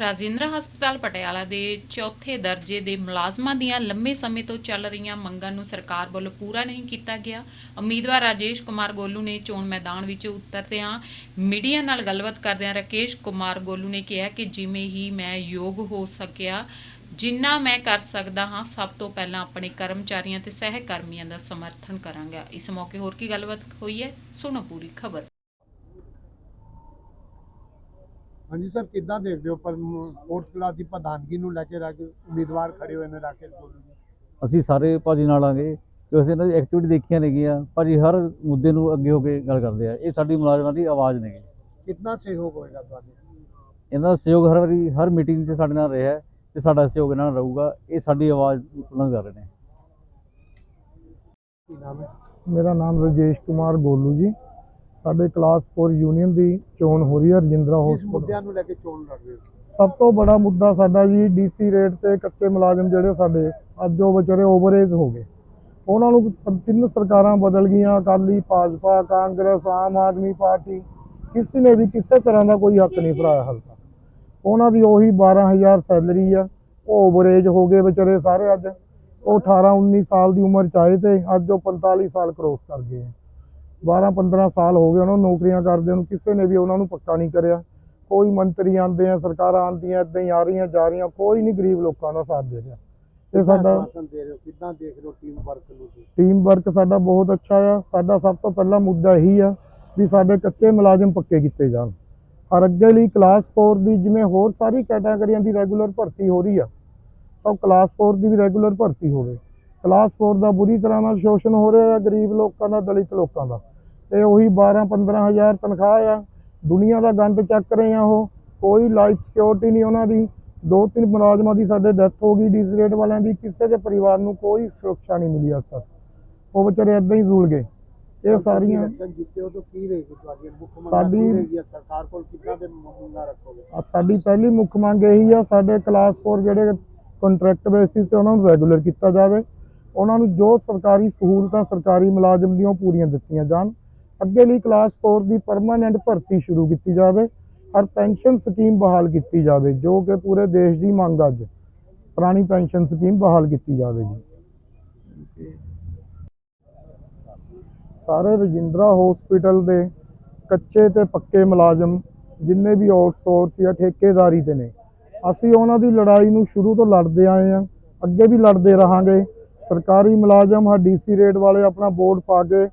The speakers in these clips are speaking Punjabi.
ਰਾਜਿੰਦਰਾ ਹਸਪਤਾਲ ਪਟਿਆਲਾ ਦੇ ਚੌਥੇ ਦਰਜੇ ਦੇ ਮੁਲਾਜ਼ਮਾਂ ਦੀਆਂ ਲੰਮੇ ਸਮੇਂ ਤੋਂ ਚੱਲ ਰਹੀਆਂ ਮੰਗਾਂ ਨੂੰ ਸਰਕਾਰ ਵੱਲੋਂ ਪੂਰਾ ਨਹੀਂ ਕੀਤਾ ਗਿਆ। ਉਮੀਦਵਾਰ ਰਾਜੇਸ਼ ਕੁਮਾਰ ਗੋਲੂ ਨੇ ਚੋਣ ਮੈਦਾਨ ਵਿੱਚ ਉਤਰਦਿਆਂ ਮੀਡੀਆ ਨਾਲ ਗੱਲਬਾਤ ਕਰਦਿਆਂ ਰਾਕੇਸ਼ ਕੁਮਾਰ ਗੋਲੂ ਨੇ ਕਿਹਾ ਕਿ ਜਿਵੇਂ ਹੀ ਮੈਂ ਯੋਗ ਹੋ ਸਕਿਆ, ਜਿੰਨਾ ਮੈਂ ਕਰ ਸਕਦਾ ਹਾਂ, ਸਭ ਤੋਂ ਪਹਿਲਾਂ ਆਪਣੇ ਕਰਮਚਾਰੀਆਂ ਤੇ ਸਹਿਕਰਮੀਆਂ ਦਾ ਸਮਰਥਨ ਕਰਾਂਗਾ। ਇਸ ਮੌਕੇ ਹੋਰ ਕੀ ਗੱਲਬਾਤ ਹੋਈ ਹੈ, ਸੁਣੋ ਪੂਰੀ ਖਬਰ। ਹਾਂਜੀ ਸਰ ਕਿੱਦਾਂ ਦੇਖਦੇ ਹੋ? ਪਰ ਕਲਾਸ ਦੀ ਪ੍ਰਧਾਨਗੀ ਨੂੰ ਲੈ ਕੇ ਰਾਕੇ ਉਮੀਦਵਾਰ ਖੜੇ ਹੋਏ ਨੇ ਰਾਕੇਸ਼ ਗੋਲੂ ਅਸੀਂ ਸਾਰੇ ਭਾਜੀ ਨਾਲ ਆਂਗੇ ਕਿ ਅਸੀਂ ਇਹਨਾਂ ਦੀ ਐਕਟੀਵਿਟੀ ਦੇਖੀਆਂ ਨੇਗੀਆਂ ਭਾਜੀ ਹਰ ਮੁੱਦੇ ਨੂੰ ਅੱਗੇ ਹੋ ਕੇ ਗੱਲ ਕਰਦੇ ਆ। ਇਹ ਸਾਡੀ ਮੁਲਾਜ਼ਮਾਂ ਦੀ ਆਵਾਜ਼ ਨੇਗੀ ਕਿੰਨਾ ਸਹਿਯੋਗ ਹੋਏਗਾ ਤੁਹਾਡੇ? ਇਹਨਾਂ ਦਾ ਸਹਿਯੋਗ ਹਰ ਵਾਰੀ ਹਰ ਮੀਟਿੰਗ 'ਚ ਸਾਡੇ ਨਾਲ ਰਿਹਾ ਤੇ ਸਾਡਾ ਸਹਿਯੋਗ ਇਹਨਾਂ ਨਾਲ ਰਹੂਗਾ। ਇਹ ਸਾਡੀ ਆਵਾਜ਼ ਬੁਲੰਦ ਕਰ ਰਹੇ ਨੇ। ਕੀ ਨਾਮ ਹੈ? ਮੇਰਾ ਨਾਮ ਰਜੇਸ਼ ਕੁਮਾਰ ਗੋਲੂ ਜੀ। ਸਾਡੇ ਕਲਾਸ 4 ਯੂਨੀਅਨ ਦੀ ਚੋਣ ਹੋ ਰਹੀ ਹੈ ਰਜਿੰਦਰਾ ਕਿਸ ਹਸਪਤਾਲ ਮੁੱਦਿਆਂ ਨੂੰ ਲੈ ਕੇ ਚੋਣ ਲੜ ਰਹੇ ਹੋ? ਸਭ ਤੋਂ ਬੜਾ ਮੁੱਦਾ ਸਾਡਾ ਜੀ ਡੀਸੀ ਰੇਟ ਤੇ ਕੱਚੇ ਮੁਲਾਜ਼ਮ ਜਿਹੜੇ ਸਾਡੇ ਅੱਜ ਉਹ ਵਿਚਾਰੇ ਓਵਰਏਜ ਹੋ ਗਏ। ਉਹਨਾਂ ਨੂੰ ਤਿੰਨ ਸਰਕਾਰਾਂ ਬਦਲ ਗਈਆਂ ਅਕਾਲੀ ਭਾਜਪਾ ਕਾਂਗਰਸ ਆਮ ਆਦਮੀ ਪਾਰਟੀ। ਕਿਸੇ ਨੇ ਵੀ ਕਿਸੇ ਤਰ੍ਹਾਂ ਦਾ ਕੋਈ ਹੱਕ ਨਹੀਂ ਭਰਾਇਆ ਹਾਲ ਤੱਕ ਉਹਨਾਂ ਦੀ ਉਹੀ 12000 ਸੈਲਰੀ ਆ ਉਹ ਓਵਰਏਜ ਹੋ ਗਏ ਵਿਚਾਰੇ ਸਾਰੇ ਅੱਜ। ਉਹ 18 19 ਸਾਲ ਦੀ ਉਮਰ ਚ ਆਏ ਤੇ ਅੱਜ ਉਹ 45 ਸਾਲ ਕ੍ਰੋਸ ਕਰ ਗਏ ਆ। 12 15 ਸਾਲ ਹੋ ਗਏ ਉਹਨਾਂ ਨੂੰ ਨੌਕਰੀਆਂ ਕਰਦੇ ਨੂੰ ਕਿਸੇ ਨੇ ਵੀ ਉਹਨਾਂ ਨੂੰ ਪੱਕਾ ਨਹੀਂ ਕਰਿਆ। ਕੋਈ ਮੰਤਰੀ ਆਉਂਦੇ ਆ ਸਰਕਾਰਾਂ ਆਉਂਦੀਆਂ ਇਦਾਂ ਹੀ ਆ ਰਹੀਆਂ ਜਾ ਰਹੀਆਂ ਕੋਈ ਨਹੀਂ ਗਰੀਬ ਲੋਕਾਂ ਦਾ ਸਾਥ ਦੇ ਰਿਹਾ। ਤੇ ਸਾਡਾ ਹੋ? ਕਿੱਦਾਂ ਦੇਖ ਹੋ ਟੀਮ ਵਰਕ ਨੂੰ ਟੀਮ ਵਰਕ ਸਾਡਾ ਬਹੁਤ ਅੱਛਾ ਆ। ਸਾਡਾ ਸਭ ਤੋਂ ਪਹਿਲਾ ਮੁੱਦਾ ਇਹੀ ਆ ਵੀ ਸਾਡੇ ਕੱਚੇ ਮੁਲਾਜ਼ਮ ਪੱਕੇ ਕੀਤੇ ਜਾਣ। ਔਰ ਅੱਗੇ ਲਈ ਕਲਾਸ 4 ਦੀ ਜਿਵੇਂ ਹੋਰ ਸਾਰੀ ਕੈਟਾਗਰੀਆਂ ਦੀ ਰੈਗੂਲਰ ਭਰਤੀ ਹੋ ਰਹੀ ਆ ਤਾਂ ਕਲਾਸ 4 ਦੀ ਵੀ ਰੈਗੂਲਰ ਭਰਤੀ ਹੋਵੇ। ਕਲਾਸ 4 ਦਾ ਬੁਰੀ ਤਰ੍ਹਾਂ ਨਾਲ ਸ਼ੋਸ਼ਣ ਹੋ ਰਿਹਾ ਆ ਗਰੀਬ ਲੋਕਾਂ ਦਾ ਦਲਿਤ ਲੋਕਾਂ ਦਾ। ਤੇ ਉਹੀ 12 15000 ਤਨਖਾਹ ਆ। ਦੁਨੀਆ ਦਾ ਗੰਦ ਚੱਕ ਰਹੇ ਆ ਉਹ। ਕੋਈ ਲਾਈਫ ਸਿਕਿਉਰਿਟੀ ਨਹੀਂ ਉਹਨਾਂ ਦੀ। ਦੋ ਤਿੰਨ ਮੁਲਾਜ਼ਮਾਂ ਦੀ ਸਾਡੇ ਡੈਥ ਹੋ ਗਈ ਡੀਸ ਰੇਟ ਵਾਲਿਆਂ ਦੀ। ਕਿਸੇ ਦੇ ਪਰਿਵਾਰ ਨੂੰ ਕੋਈ ਸੁਰੱਖਿਆ ਨਹੀਂ ਮਿਲੀ ਅੱਜ ਤੱਕ। ਉਹ ਵਿਚਾਰੇ ਏਦਾਂ ਹੀ ਰੁਲ ਗਏ। ਇਹ ਸਾਰੀਆਂ ਇਲੈਕਸ਼ਨ ਜਿੱਤੇ ਹੋ ਤਾਂ ਕੀ ਰਹੇਗੀ ਤੁਹਾਡੀ? ਮੁੱਖ ਮੰਗ ਸਾਡੀ- ਕੀ ਰਹੇਗੀ? ਸਰਕਾਰ ਕੋਲ ਕਿੱਦਾਂ ਦੇ ਮੰਗਾਂ ਰੱਖੋਗੇ? ਆਹ ਸਾਡੀ ਪਹਿਲੀ ਮੁੱਖ ਮੰਗ ਇਹੀ ਆ ਸਾਡੇ ਕਲਾਸ 4 ਜਿਹੜੇ ਕੰਟਰੈਕਟ ਬੇਸਿਸ ਤੇ ਉਹਨਾਂ ਨੂੰ ਰੈਗੂਲਰ ਕੀਤਾ ਜਾਵੇ। ਉਹਨਾਂ ਨੂੰ ਜੋ ਸਰਕਾਰੀ ਸਹੂਲਤਾਂ ਸਰਕਾਰੀ ਮੁਲਾਜ਼ਮ ਦੀਆਂ ਪੂਰੀਆਂ ਦਿੱਤੀਆਂ ਜਾਣ। ਅੱਗੇ ਲਈ ਕਲਾਸ 4 ਦੀ ਪਰਮਾਨੈਂਟ ਭਰਤੀ ਸ਼ੁਰੂ ਕੀਤੀ ਜਾਵੇ ਔਰ ਪੈਨਸ਼ਨ ਸਕੀਮ ਬਹਾਲ ਕੀਤੀ ਜਾਵੇ, ਜੋ ਕਿ ਪੂਰੇ ਦੇਸ਼ ਦੀ ਮੰਗ ਅੱਜ, ਪੁਰਾਣੀ ਪੈਨਸ਼ਨ ਸਕੀਮ ਬਹਾਲ ਕੀਤੀ ਜਾਵੇ ਜੀ ਸਾਰੇ ਰਜਿੰਦਰਾ ਹਸਪੀਟਲ ਦੇ ਕੱਚੇ ਤੇ ਪੱਕੇ ਮੁਲਾਜ਼ਮ, ਜਿੰਨੇ ਵੀ ਆਊਟਸੋਰਸ ਜਾਂ ਠੇਕੇਦਾਰੀ ਤੇ ਨੇ, ਅਸੀਂ ਉਹਨਾਂ ਦੀ ਲੜਾਈ ਨੂੰ ਸ਼ੁਰੂ ਤੋਂ ਲੜਦੇ ਆਏ ਹਾਂ, ਅੱਗੇ ਵੀ ਲੜਦੇ ਰਹਾਂਗੇ। ਸਰਕਾਰੀ ਮੁਲਾਜ਼ਮ ਹਾ ਡੀਸੀ ਰੇਟ ਵਾਲੇ ਆਪਣਾ ਬੋਰਡ ਪਾ ਕੇ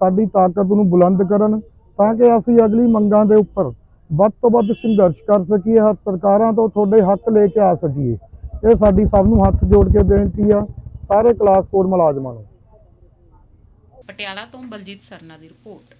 ਸਾਡੀ ਤਾਕਤ ਨੂੰ ਬੁਲੰਦ ਕਰਨ ਤਾਂ ਕਿ ਅਸੀਂ ਅਗਲੀ ਮੰਗਾਂ ਦੇ ਉੱਪਰ ਵੱਧ ਤੋਂ ਵੱਧ ਸੰਘਰਸ਼ ਕਰ ਸਕੀਏ, ਹਰ ਸਰਕਾਰਾਂ ਤੋਂ ਤੁਹਾਡੇ ਹੱਕ ਲੈ ਕੇ ਆ ਸਕੀਏ। ਇਹ ਸਾਡੀ ਸਭ ਨੂੰ ਹੱਥ ਜੋੜ ਕੇ ਬੇਨਤੀ ਆ, ਸਾਰੇ ਕਲਾਸ 4 ਮੁਲਾਜ਼ਮਾਂ ਨੂੰ। ਪਟਿਆਲਾ ਤੋਂ ਬਲਜੀਤ ਸਰਨਾ ਦੀ ਰਿਪੋਰਟ।